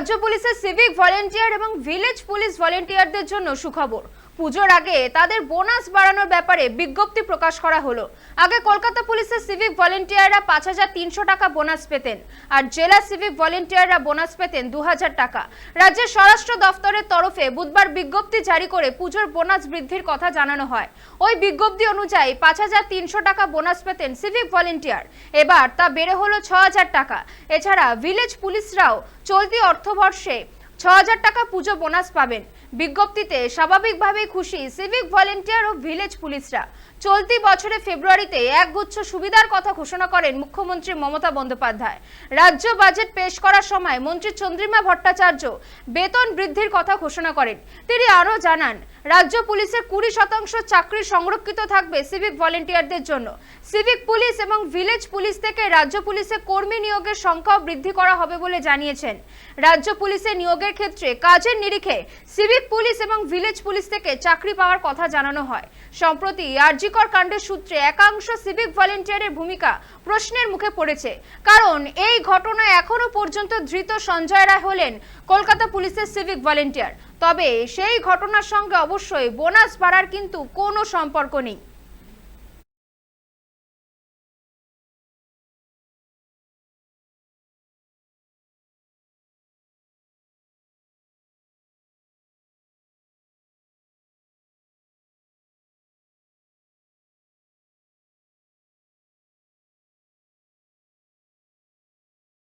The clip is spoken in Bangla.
রাজ্য পুলিশের সিভিক ভলেন্টিয়ার এবং ভিলেজ পুলিশ ভলেন্টিয়ারদের জন্য সুখবর। পুজোর আগে তাদের বোনাস বাড়ানোর ব্যাপারে বিজ্ঞপ্তি প্রকাশ করা হলো। আগে কলকাতা পুলিশের সিভিক ভলেন্টিয়াররা পাঁচ হাজার তিনশো টাকা বোনাস পেতেন আর জেলা সিভিক ভলেন্টিয়াররা বোনাস পেতেন দু হাজার টাকা। রাজ্যের স্বরাষ্ট্র দফতরের তরফে বুধবার বিজ্ঞপ্তি জারি করে পুজোর বোনাস বৃদ্ধির কথা জানানো হয়। ওই বিজ্ঞপ্তি অনুযায়ী পাঁচ হাজার তিনশো টাকা বোনাস পেতেন সিভিক ভলেন্টিয়ার। এবার তা বেড়ে হলো ছ হাজার টাকা। এছাড়া ভিলেজ পুলিশরাও চলতি অর্থবর্ষে ছ হাজার টাকা পুজো বোনাস পাবেন। বিজ্ঞপ্তিতে স্বাভাবিকভাবেই খুশি সিভিক ভলেন্টিয়ার ও ভিলেজ পুলিশরা। চলতি বছরে ফেব্রুয়ারিতে একগুচ্ছ সুবিধার কথা ঘোষণা করেন মুখ্যমন্ত্রী মমতা বন্দ্যোপাধ্যায়। রাজ্য বাজেট পেশ করার সময় মন্ত্রী চন্দ্রিমা ভট্টাচার্য বেতন বৃদ্ধির কথা ঘোষণা করেন। তিনি আরও জানান, রাজ্য পুলিশের কুড়ি শতাংশ চাকরি সংরক্ষিত থাকবে সিভিক ভলেন্টিয়ারদের জন্য। সিভিক পুলিশ এবং ভিলেজ পুলিশ থেকে রাজ্য পুলিশে কর্মী নিয়োগের সংখ্যাও বৃদ্ধি করা হবে বলে জানিয়েছেন। রাজ্য পুলিশে নিয়োগের ক্ষেত্রে কাজের নিরিখে সিভিক পুলিশ এবং ভিলেজ পুলিশ থেকে চাকরি পাওয়ার কথা জানানো হয়। সম্প্রতি আরজিকর কাণ্ডের সূত্রে একাংশ সিভিক ভলেন্টিয়ারের ভূমিকা প্রশ্নের মুখে পড়েছে। কারণ এই ঘটনায় এখনও পর্যন্ত ধৃত সঞ্জয় রায় হলেন কলকাতা পুলিশের সিভিক ভলেন্টিয়ার। তবে সেই ঘটনার সঙ্গে অবশ্যই বোনাস বাড়ার কিন্তু কোনো সম্পর্ক নেই।